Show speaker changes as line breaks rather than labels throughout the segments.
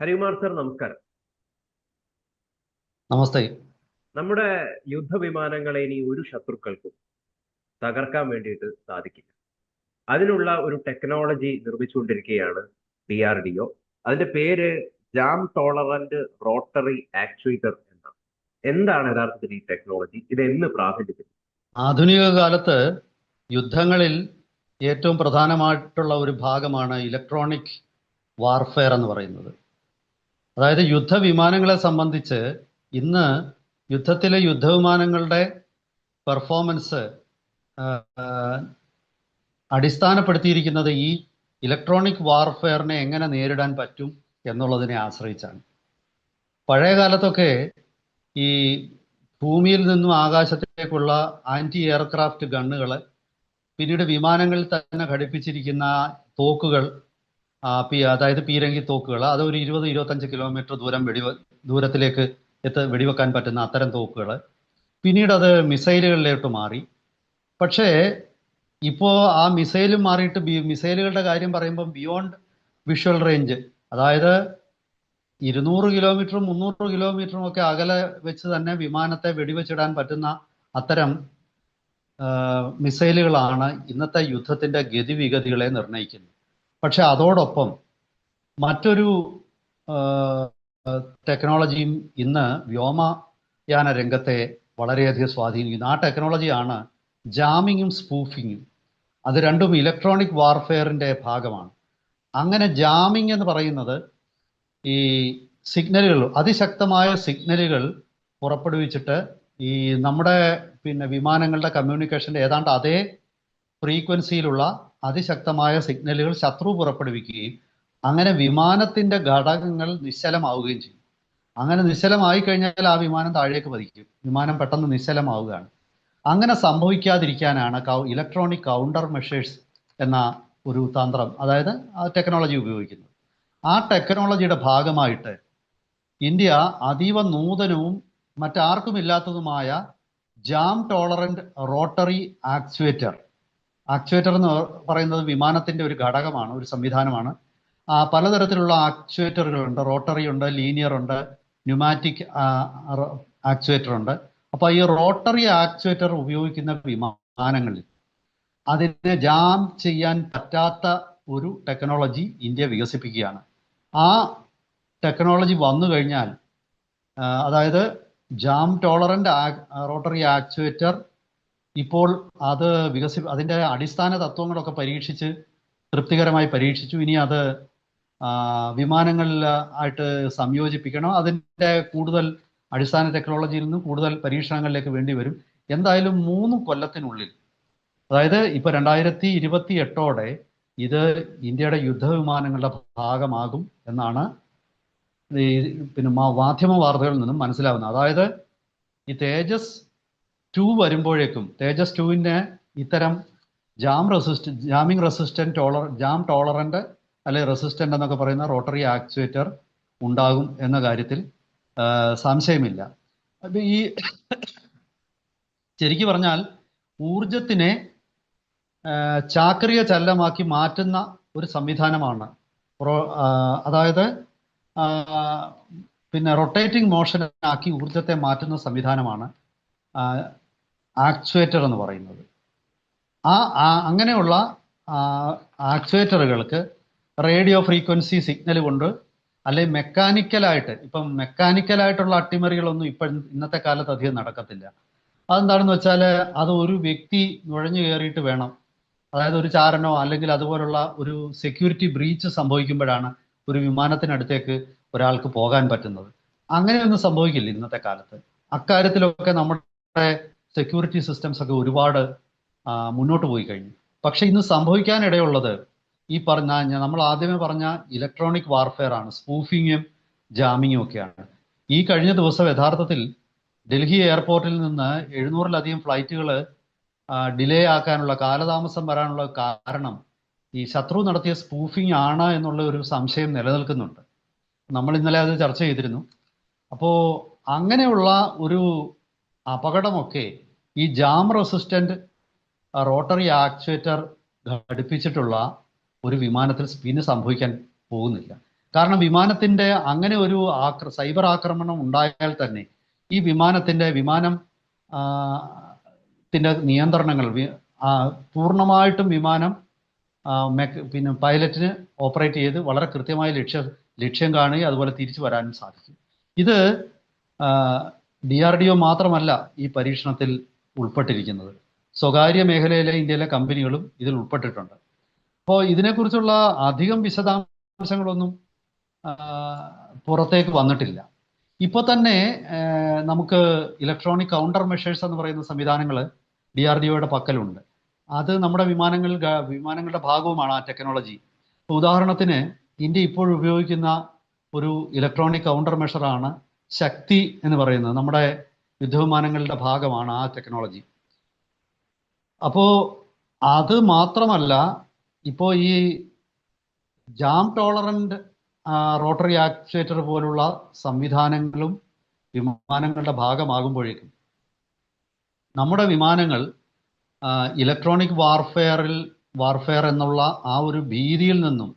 Harikumar sir നമസ്കാരം.
നമസ്തേ.
നമ്മുടെ യുദ്ധവിമാനങ്ങളെ ഇനി ഒരു ശത്രുക്കൾക്കും തകർക്കാൻ വേണ്ടിയിട്ട് സാധിക്കില്ല. അതിനുള്ള ഒരു ടെക്നോളജി നിർമ്മിച്ചുകൊണ്ടിരിക്കുകയാണ് ഡി ആർ ഡി ഒ. അതിന്റെ പേര് ജാം ടോളറന്റ് റോട്ടറി ആക്ച്വേറ്റർ എന്നാണ്. എന്താണ് യഥാർത്ഥത്തിൽ ഈ ടെക്നോളജി? ഇത് എന്ന് പ്രാബല്യത്തിൽ?
ആധുനിക കാലത്ത് യുദ്ധങ്ങളിൽ ഏറ്റവും പ്രധാനമായിട്ടുള്ള ഒരു ഭാഗമാണ് ഇലക്ട്രോണിക് വാർഫെയർ എന്ന് പറയുന്നത്. അതായത് യുദ്ധവിമാനങ്ങളെ സംബന്ധിച്ച് ഇന്ന് യുദ്ധത്തിലെ യുദ്ധവിമാനങ്ങളുടെ പെർഫോമൻസ് അടിസ്ഥാനപ്പെടുത്തിയിരിക്കുന്നത് ഈ ഇലക്ട്രോണിക് വാർഫെയറിനെ എങ്ങനെ നേരിടാൻ പറ്റും എന്നുള്ളതിനെ ആശ്രയിച്ചാണ്. പഴയ കാലത്തൊക്കെ ഈ ഭൂമിയിൽ നിന്നും ആകാശത്തേക്കുള്ള ആന്റി എയർക്രാഫ്റ്റ് ഗണ്ണുകൾ പിന്നീട് വിമാനങ്ങളിൽ തന്നെ ഘടിപ്പിച്ചിരിക്കുന്ന തോക്കുകൾ അതായത് പീരങ്കി തോക്കുകൾ അത് ഒരു ഇരുപത് ഇരുപത്തഞ്ച് കിലോമീറ്റർ ദൂരം വെടിവ ദൂരത്തിലേക്ക് എത്ത് വെടിവെക്കാൻ പറ്റുന്ന അത്തരം തോക്കുകൾ. പിന്നീട് അത് മിസൈലുകളിലോട്ട് മാറി. പക്ഷേ ഇപ്പോൾ ആ മിസൈലും മാറിയിട്ട് മിസൈലുകളുടെ കാര്യം പറയുമ്പോൾ ബിയോണ്ട് വിഷ്വൽ റേഞ്ച് അതായത് ഇരുന്നൂറ് കിലോമീറ്ററും മുന്നൂറ് കിലോമീറ്ററും ഒക്കെ അകലെ വെച്ച് തന്നെ വിമാനത്തെ വെടിവെച്ചിടാൻ പറ്റുന്ന അത്തരം മിസൈലുകളാണ് ഇന്നത്തെ യുദ്ധത്തിന്റെ ഗതിവിഗതികളെ നിർണയിക്കുന്നത്. പക്ഷെ അതോടൊപ്പം മറ്റൊരു ടെക്നോളജിയും ഇന്ന് വ്യോമയാന രംഗത്തെ വളരെയധികം സ്വാധീനിക്കുന്നു. ആ ടെക്നോളജിയാണ് ജാമിങ്ങും സ്പൂഫിങ്ങും. അത് രണ്ടും ഇലക്ട്രോണിക് വാർഫെയറിന്റെ ഭാഗമാണ്. അങ്ങനെ ജാമിങ് എന്ന് പറയുന്നത് ഈ സിഗ്നലുകൾ അതിശക്തമായ സിഗ്നലുകൾ പുറപ്പെടുവിച്ചിട്ട് ഈ നമ്മുടെ പിന്നെ വിമാനങ്ങളുടെ കമ്മ്യൂണിക്കേഷന്റെ ഏതാണ്ട് അതേ ഫ്രീക്വൻസിയിലുള്ള അതിശക്തമായ സിഗ്നലുകൾ ശത്രു പുറപ്പെടുവിക്കുകയും അങ്ങനെ വിമാനത്തിന്റെ ഘടകങ്ങൾ നിശ്ചലമാവുകയും ചെയ്യും. അങ്ങനെ നിശ്ചലമായി കഴിഞ്ഞാൽ ആ വിമാനം താഴേക്ക് പതിക്കും. വിമാനം പെട്ടെന്ന് നിശ്ചലമാവുകയാണ്. അങ്ങനെ സംഭവിക്കാതിരിക്കാനാണ് കൗ ഇലക്ട്രോണിക് കൗണ്ടർ മെഷേഴ്സ് എന്ന ഒരു തന്ത്രം അതായത് ആ ടെക്നോളജി ഉപയോഗിക്കുന്നത്. ആ ടെക്നോളജിയുടെ ഭാഗമായിട്ട് ഇന്ത്യ അതീവ നൂതനവും മറ്റാർക്കും ഇല്ലാത്തതുമായ jam tolerant rotary actuator actuator എന്ന് പറയുന്നത് വിമാനത്തിന്റെ ഒരു ഘടകമാണ് ഒരു സംവിധാനമാണ്. പലതരത്തിലുള്ള ആക്ച്വേറ്ററുകളുണ്ട് റോട്ടറി ഉണ്ട് ലീനിയർ ഉണ്ട് ന്യൂമാറ്റിക് ആക്ച്വേറ്റർ ഉണ്ട്. അപ്പൊ ഈ റോട്ടറി ആക്ച്വേറ്റർ ഉപയോഗിക്കുന്ന വിമാനങ്ങളിൽ അതിനെ ജാം ചെയ്യാൻ പറ്റാത്ത ഒരു ടെക്നോളജി ഇന്ത്യ വികസിപ്പിക്കുകയാണ്. ആ ടെക്നോളജി വന്നു കഴിഞ്ഞാൽ അതായത് ജാം ടോളറന്റ് റോട്ടറി ആക്ച്വേറ്റർ ഇപ്പോൾ അത് വികസി അതിന്റെ അടിസ്ഥാന തത്വങ്ങളൊക്കെ പരീക്ഷിച്ച് തൃപ്തികരമായി പരീക്ഷിച്ചു. ഇനി അത് വിമാനങ്ങളിൽ ആയിട്ട് സംയോജിപ്പിക്കണം. അതിന്റെ കൂടുതൽ അടിസ്ഥാന ടെക്നോളജിയിൽ നിന്ന് കൂടുതൽ പരീക്ഷണങ്ങളിലേക്ക് വേണ്ടി വരും. എന്തായാലും മൂന്ന് കൊല്ലത്തിനുള്ളിൽ അതായത് ഇപ്പൊ രണ്ടായിരത്തി ഇരുപത്തി എട്ടോടെ ഇത് ഇന്ത്യയുടെ യുദ്ധവിമാനങ്ങളുടെ ഭാഗമാകും എന്നാണ് പിന്നെ മാധ്യമ വാർത്തകളിൽ നിന്നും മനസ്സിലാവുന്നത്. അതായത് ഈ തേജസ് ടു വരുമ്പോഴേക്കും തേജസ് ടുവിന് ഇത്തരം ജാം റെസിസ്റ്റ് ജാമിംഗ് റെസിസ്റ്റന്റ് ടോളർ ജാം ടോളറന്റ് അല്ലെ റെസിസ്റ്റന്റ് എന്നൊക്കെ പറയുന്ന റോട്ടറി ആക്ച്വേറ്റർ ഉണ്ടാകും എന്ന കാര്യത്തിൽ സംശയമില്ല. അപ്പം ഈ ശരിക്കു പറഞ്ഞാൽ ഊർജത്തിനെ ചാക്രിയ ചലനമാക്കി മാറ്റുന്ന ഒരു സംവിധാനമാണ്. അതായത് പിന്നെ റൊട്ടേറ്റിംഗ് മോഷൻ ആക്കി ഊർജത്തെ മാറ്റുന്ന സംവിധാനമാണ്. ആക്ച്വേറ്റർ എന്ന് പറയുന്നത്. ആ അങ്ങനെയുള്ള ആക്ച്വേറ്ററുകൾക്ക് റേഡിയോ ഫ്രീക്വൻസി സിഗ്നൽ കൊണ്ട് അല്ലെങ്കിൽ മെക്കാനിക്കലായിട്ട് ഇപ്പം മെക്കാനിക്കലായിട്ടുള്ള അട്ടിമറികളൊന്നും ഇപ്പം ഇന്നത്തെ കാലത്ത് അധികം നടക്കത്തില്ല. അതെന്താണെന്ന് വെച്ചാൽ അത് ഒരു വ്യക്തി നുഴഞ്ഞു കയറിയിട്ട് വേണം. അതായത് ഒരു ചാരനോ അല്ലെങ്കിൽ അതുപോലുള്ള ഒരു സെക്യൂരിറ്റി ബ്രീച്ച് സംഭവിക്കുമ്പോഴാണ് ഒരു വിമാനത്തിനടുത്തേക്ക് ഒരാൾക്ക് പോകാൻ പറ്റുന്നത്. അങ്ങനെയൊന്നും സംഭവിക്കില്ല ഇന്നത്തെ കാലത്ത്. അക്കാര്യത്തിലൊക്കെ നമ്മുടെ സെക്യൂരിറ്റി സിസ്റ്റംസ് ഒക്കെ ഒരുപാട് മുന്നോട്ട് പോയി കഴിഞ്ഞു. പക്ഷെ ഇന്ന് സംഭവിക്കാനിടയുള്ളത് ഈ പറഞ്ഞ നമ്മൾ ആദ്യമേ പറഞ്ഞ ഇലക്ട്രോണിക് വാർഫെയർ ആണ്. സ്പൂഫിങ്ങും ജാമിങ്ങും ഒക്കെയാണ്. ഈ കഴിഞ്ഞ ദിവസം യഥാർത്ഥത്തിൽ ഡൽഹി എയർപോർട്ടിൽ നിന്ന് എഴുന്നൂറിലധികം ഫ്ലൈറ്റുകൾ ഡിലേ ആക്കാനുള്ള കാലതാമസം വരാനുള്ള കാരണം ഈ ശത്രു നടത്തിയ സ്പൂഫിംഗ് ആണ് എന്നുള്ള ഒരു സംശയം നിലനിൽക്കുന്നുണ്ട്. നമ്മൾ ഇന്നലെ അത് ചർച്ച ചെയ്തിരുന്നു. അപ്പോൾ അങ്ങനെയുള്ള ഒരു അപകടമൊക്കെ ഈ ജാം റെസിസ്റ്റന്റ് റോട്ടറി ആക്ച്വേറ്റർ ഘടിപ്പിച്ചിട്ടുള്ള ഒരു വിമാനത്തിൽ പിന്നെ സംഭവിക്കാൻ പോകുന്നില്ല. കാരണം വിമാനത്തിന്റെ അങ്ങനെ ഒരു ആക്ര സൈബർ ആക്രമണം ഉണ്ടായാൽ തന്നെ ഈ വിമാനത്തിന്റെ വിമാനം ത്തിന്റെ നിയന്ത്രണങ്ങൾ പൂർണമായിട്ടും വിമാനം പിന്നെ പൈലറ്റിന് ഓപ്പറേറ്റ് ചെയ്ത് വളരെ കൃത്യമായ ലക്ഷ്യം ലക്ഷ്യം കാണുകയും അതുപോലെ തിരിച്ചു വരാനും സാധിക്കും. ഇത് ഡി ആർ ഡി ഒ മാത്രമല്ല ഈ പരീക്ഷണത്തിൽ ഉൾപ്പെട്ടിരിക്കുന്നത്. സ്വകാര്യ മേഖലയിലെ ഇന്ത്യയിലെ കമ്പനികളും ഇതിൽ ഉൾപ്പെട്ടിട്ടുണ്ട്. അപ്പോൾ ഇതിനെക്കുറിച്ചുള്ള അധികം വിശദാംശങ്ങളൊന്നും പുറത്തേക്ക് വന്നിട്ടില്ല. ഇപ്പോൾ തന്നെ നമുക്ക് ഇലക്ട്രോണിക് കൗണ്ടർ മെഷേഴ്സ് എന്ന് പറയുന്ന സംവിധാനങ്ങൾ ഡി ആർ ഡി ഒയുടെ പക്കലുണ്ട്. അത് നമ്മുടെ വിമാനങ്ങൾ വിമാനങ്ങളുടെ ഭാഗവുമാണ് ആ ടെക്നോളജി ഉദാഹരണത്തിന് ഇന്ത്യ ഇപ്പോൾ ഉപയോഗിക്കുന്ന ഒരു ഇലക്ട്രോണിക് കൗണ്ടർ മെഷറാണ് ശക്തി എന്ന് പറയുന്നത് നമ്മുടെ യുദ്ധവിമാനങ്ങളുടെ ഭാഗമാണ് ആ ടെക്നോളജി അപ്പോൾ അത് മാത്രമല്ല ഇപ്പോ ഈ ജാം ടോളറന്റ് റോട്ടറി ആക്ച്വേറ്റർ പോലുള്ള സംവിധാനങ്ങളും വിമാനങ്ങളുടെ ഭാഗമാകുമ്പോഴേക്കും നമ്മുടെ വിമാനങ്ങൾ ഇലക്ട്രോണിക് വാർഫെയറിൽ വാർഫെയർ എന്നുള്ള ആ ഒരു ഭീതിയിൽ നിന്നും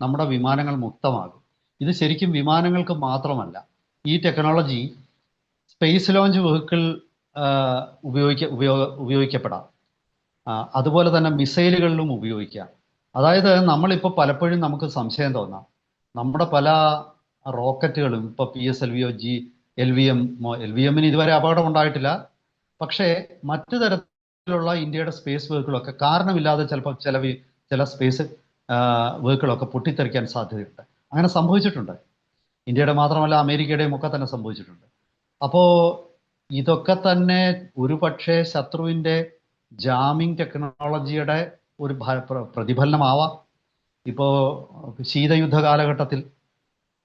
നമ്മുടെ വിമാനങ്ങൾ മുക്തമാകും. ഇത് ശരിക്കും വിമാനങ്ങൾക്ക് മാത്രമല്ല. ഈ ടെക്നോളജി സ്പേസ് ലോഞ്ച് വെഹിക്കിൾ ഉപയോഗിക്ക ഉപയോഗ ഉപയോഗിക്കപ്പെടാം. അതുപോലെ തന്നെ മിസൈലുകളിലും ഉപയോഗിക്കാം. അതായത് നമ്മളിപ്പോൾ പലപ്പോഴും നമുക്ക് സംശയം തോന്നാം. നമ്മുടെ പല റോക്കറ്റുകളും ഇപ്പോൾ P S L V O G L V M L V എമ്മിന് ഇതുവരെ അപകടം ഉണ്ടായിട്ടില്ല. പക്ഷേ മറ്റു തരത്തിലുള്ള ഇന്ത്യയുടെ സ്പേസ് വെഹിക്കിളൊക്കെ കാരണമില്ലാതെ ചിലപ്പോൾ ചില ചില സ്പേസ് വെഹിക്കിളൊക്കെ പൊട്ടിത്തെറിക്കാൻ സാധ്യതയുണ്ട്. അങ്ങനെ സംഭവിച്ചിട്ടുണ്ട്. ഇന്ത്യയുടെ മാത്രമല്ല അമേരിക്കയുടെയും ഒക്കെ തന്നെ സംഭവിച്ചിട്ടുണ്ട്. അപ്പോൾ ഇതൊക്കെ തന്നെ ഒരു പക്ഷേ ശത്രുവിന്റെ ജാമിങ് ടെക്നോളജിയുടെ ഒരു പ്രതിഫലനമാവാം. ഇപ്പോൾ ശീതയുദ്ധ കാലഘട്ടത്തിൽ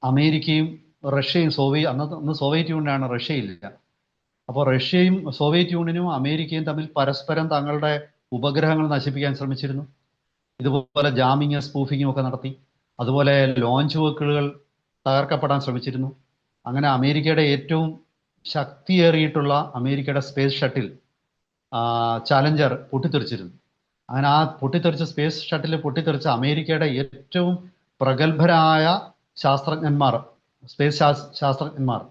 അമേരിക്കയും റഷ്യയും സോവിയ അന്ന് അന്ന് സോവിയറ്റ് യൂണിയനാണ് റഷ്യയില്ല അപ്പോൾ റഷ്യയും സോവിയറ്റ് യൂണിയനും അമേരിക്കയും തമ്മിൽ പരസ്പരം തങ്ങളുടെ ഉപഗ്രഹങ്ങൾ നശിപ്പിക്കാൻ ശ്രമിച്ചിരുന്നു. ഇതുപോലെ ജാമിങ് സ്പൂഫിങ്ങും ഒക്കെ നടത്തി. അതുപോലെ ലോഞ്ച് വെഹിക്കിളുകൾ തകർക്കപ്പെടാൻ ശ്രമിച്ചിരുന്നു. അങ്ങനെ അമേരിക്കയുടെ ഏറ്റവും ശക്തിയേറിയിട്ടുള്ള അമേരിക്കയുടെ സ്പേസ് ഷട്ടിൽ ചാലഞ്ചർ പൊട്ടിത്തെറിച്ചിരുന്നു. അങ്ങനെ ആ പൊട്ടിത്തെറിച്ച സ്പേസ് ഷട്ടിൽ പൊട്ടിത്തെറിച്ച അമേരിക്കയുടെ ഏറ്റവും പ്രഗത്ഭരായ ശാസ്ത്രജ്ഞന്മാർ സ്പേസ് ശാസ് ശാസ്ത്രജ്ഞന്മാർ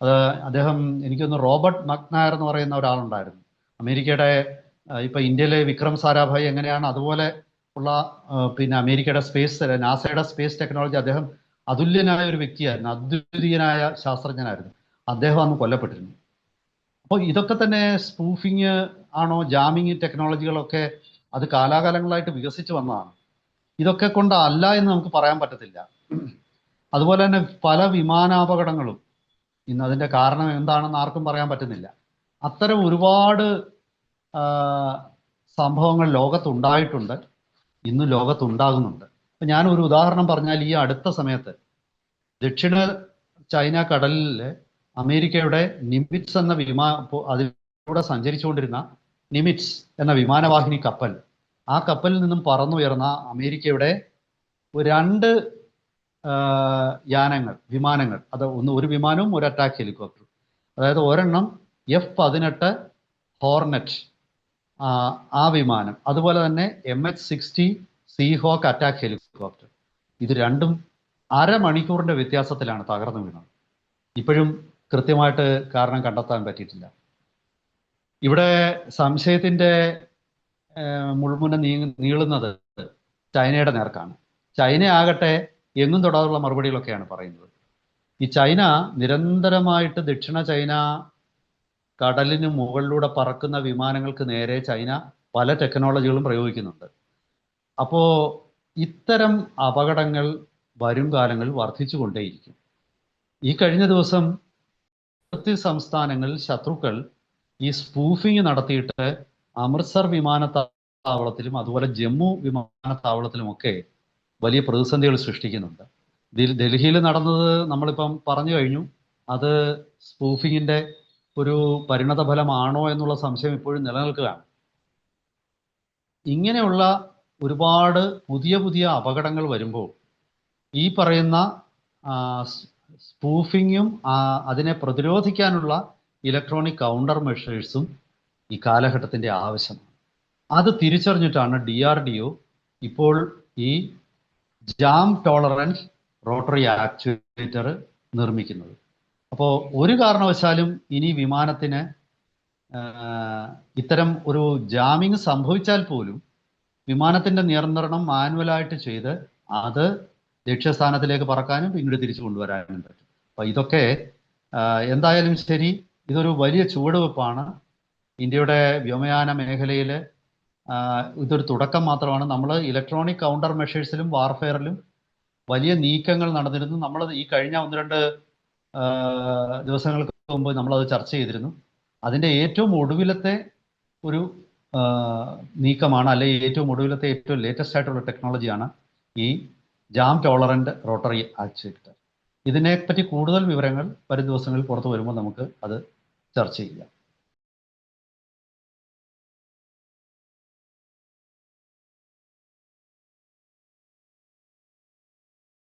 അത് അദ്ദേഹം എനിക്കൊന്ന് റോബർട്ട് മക്നായർ എന്ന് പറയുന്ന ഒരാളുണ്ടായിരുന്നു. അമേരിക്കയുടെ ഇപ്പൊ ഇന്ത്യയിലെ വിക്രം സാരാഭായി എങ്ങനെയാണ് അതുപോലെ ഉള്ള പിന്നെ അമേരിക്കയുടെ സ്പേസ് നാസയുടെ സ്പേസ് ടെക്നോളജി അദ്ദേഹം അതുല്യനായ ഒരു വ്യക്തിയായിരുന്നു. അദ്വിതീയനായ ശാസ്ത്രജ്ഞനായിരുന്നു. അദ്ദേഹം അന്ന് കൊല്ലപ്പെട്ടിരുന്നു. അപ്പോൾ ഇതൊക്കെ തന്നെ സ്പൂഫിങ് ആണോ ജാമിങ് ടെക്നോളജികളൊക്കെ അത് കാലാകാലങ്ങളായിട്ട് വികസിച്ച് വന്നതാണ്. ഇതൊക്കെ കൊണ്ടല്ല എന്ന് നമുക്ക് പറയാൻ പറ്റത്തില്ല. അതുപോലെ തന്നെ പല വിമാനാപകടങ്ങളും ഇന്ന് അതിന്റെ കാരണം എന്താണെന്ന് ആർക്കും പറയാൻ പറ്റുന്നില്ല. അത്തരം ഒരുപാട് സംഭവങ്ങൾ ലോകത്തുണ്ടായിട്ടുണ്ട്. ഇന്ന് ലോകത്തുണ്ടാകുന്നുണ്ട്. ഞാൻ ഒരു ഉദാഹരണം പറഞ്ഞാൽ ഈ അടുത്ത സമയത്ത് ദക്ഷിണ ചൈന കടലിൽ അമേരിക്കയുടെ നിമിറ്റ്സ് എന്ന വിമാ അതിലൂടെ സഞ്ചരിച്ചുകൊണ്ടിരുന്ന നിമിറ്റ്സ് എന്ന വിമാനവാഹിനി കപ്പൽ. ആ കപ്പലിൽ നിന്നും പറന്നുയർന്ന അമേരിക്കയുടെ രണ്ട് യാനങ്ങൾ വിമാനങ്ങൾ. അത് ഒന്ന് ഒരു വിമാനവും ഒരു അറ്റാക്ക് ഹെലികോപ്റ്ററും അതായത് ഒരെണ്ണം എഫ് പതിനെട്ട് ഹോർനെറ്റ് ആ, ആ വിമാനം. അതുപോലെ തന്നെ M H sixty Seahawk attack helicopter ഇത് രണ്ടും അരമണിക്കൂറിന്റെ വ്യത്യാസത്തിലാണ് തകർന്നു വീണത്. ഇപ്പോഴും കൃത്യമായിട്ട് കാരണം കണ്ടെത്താൻ പറ്റിയിട്ടില്ല. ഇവിടെ സംശയത്തിന്റെ മുൾമുന നീ നീളുന്നത് ചൈനയുടെ നേർക്കാണ്. ചൈന ആകട്ടെ എങ്ങും തൊടാതുള്ള മറുപടികളൊക്കെയാണ് പറയുന്നത്. ഈ ചൈന നിരന്തരമായിട്ട് ദക്ഷിണ ചൈന കടലിന് മുകളിലൂടെ പറക്കുന്ന വിമാനങ്ങൾക്ക് നേരെ ചൈന പല ടെക്നോളജികളും പ്രയോഗിക്കുന്നുണ്ട്. അപ്പോ ഇത്തരം അപകടങ്ങൾ വരും കാലങ്ങളിൽ വർദ്ധിച്ചുകൊണ്ടേയിരിക്കും. ഈ കഴിഞ്ഞ ദിവസം അതിർത്തി സംസ്ഥാനങ്ങളിൽ ശത്രുക്കൾ ഈ സ്പൂഫിംഗ് നടത്തിയിട്ട് അമൃത്സർ വിമാനത്താവളത്തിലും അതുപോലെ ജമ്മു വിമാനത്താവളത്തിലുമൊക്കെ വലിയ പ്രതിസന്ധികൾ സൃഷ്ടിക്കുന്നുണ്ട്. ഡൽഹിയിൽ നടന്നത് നമ്മളിപ്പം പറഞ്ഞു കഴിഞ്ഞു. അത് സ്പൂഫിങ്ങിന്റെ ഒരു പരിണത ഫലമാണോ എന്നുള്ള സംശയം ഇപ്പോഴും നിലനിൽക്കുകയാണ്. ഇങ്ങനെയുള്ള ഒരുപാട് പുതിയ പുതിയ അപകടങ്ങൾ വരുമ്പോൾ ഈ പറയുന്ന സ്പൂഫിങ്ങും അതിനെ പ്രതിരോധിക്കാനുള്ള ഇലക്ട്രോണിക് കൗണ്ടർ മെഷേഴ്സും ഈ കാലഘട്ടത്തിന്റെ ആവശ്യമാണ്. അത് തിരിച്ചറിഞ്ഞിട്ടാണ് ഡി ആർ ഡി ഒ ഇപ്പോൾ ഈ ജാം ടോളറൻസ് റോട്ടറി ആക്ച്വേറ്റർ നിർമ്മിക്കുന്നത്. അപ്പോൾ ഒരു കാരണവശാലും ഇനി വിമാനത്തിന് ഇത്തരം ഒരു ജാമിങ് സംഭവിച്ചാൽ പോലും വിമാനത്തിന്റെ നിയന്ത്രണം മാനുവലായിട്ട് ചെയ്ത് അത് ലക്ഷ്യസ്ഥാനത്തിലേക്ക് പറക്കാനും പിന്നീട് തിരിച്ചു കൊണ്ടുവരാനും പറ്റും. അപ്പൊ ഇതൊക്കെ എന്തായാലും ശരി ഇതൊരു വലിയ ചുവടുവെപ്പാണ്. ഇന്ത്യയുടെ വ്യോമയാന മേഖലയിൽ ഇതൊരു തുടക്കം മാത്രമാണ്. നമ്മൾ ഇലക്ട്രോണിക് കൗണ്ടർ മെഷേഴ്സിലും വാർഫെയറിലും വലിയ നീക്കങ്ങൾ നടന്നിരുന്നു. നമ്മൾ ഈ കഴിഞ്ഞ ഒന്ന് രണ്ട് ദിവസങ്ങൾക്ക് മുമ്പ് നമ്മളത് ചർച്ച ചെയ്തിരുന്നു. അതിന്റെ ഏറ്റവും ഒടുവിലത്തെ ഒരു നീക്കമാണ് അല്ലെങ്കിൽ ഏറ്റവും ഒടുവിലത്തെ ഏറ്റവും ലേറ്റസ്റ്റ് ആയിട്ടുള്ള ടെക്നോളജിയാണ് ഈ ജാം ടോളറന്റ് റോട്ടറി ആക്ച്വേറ്റർ ഇതിനെപ്പറ്റി കൂടുതൽ വിവരങ്ങൾ വരും ദിവസങ്ങളിൽ പുറത്തു വരുമ്പോൾ നമുക്ക് അത് ചർച്ച ചെയ്യാം.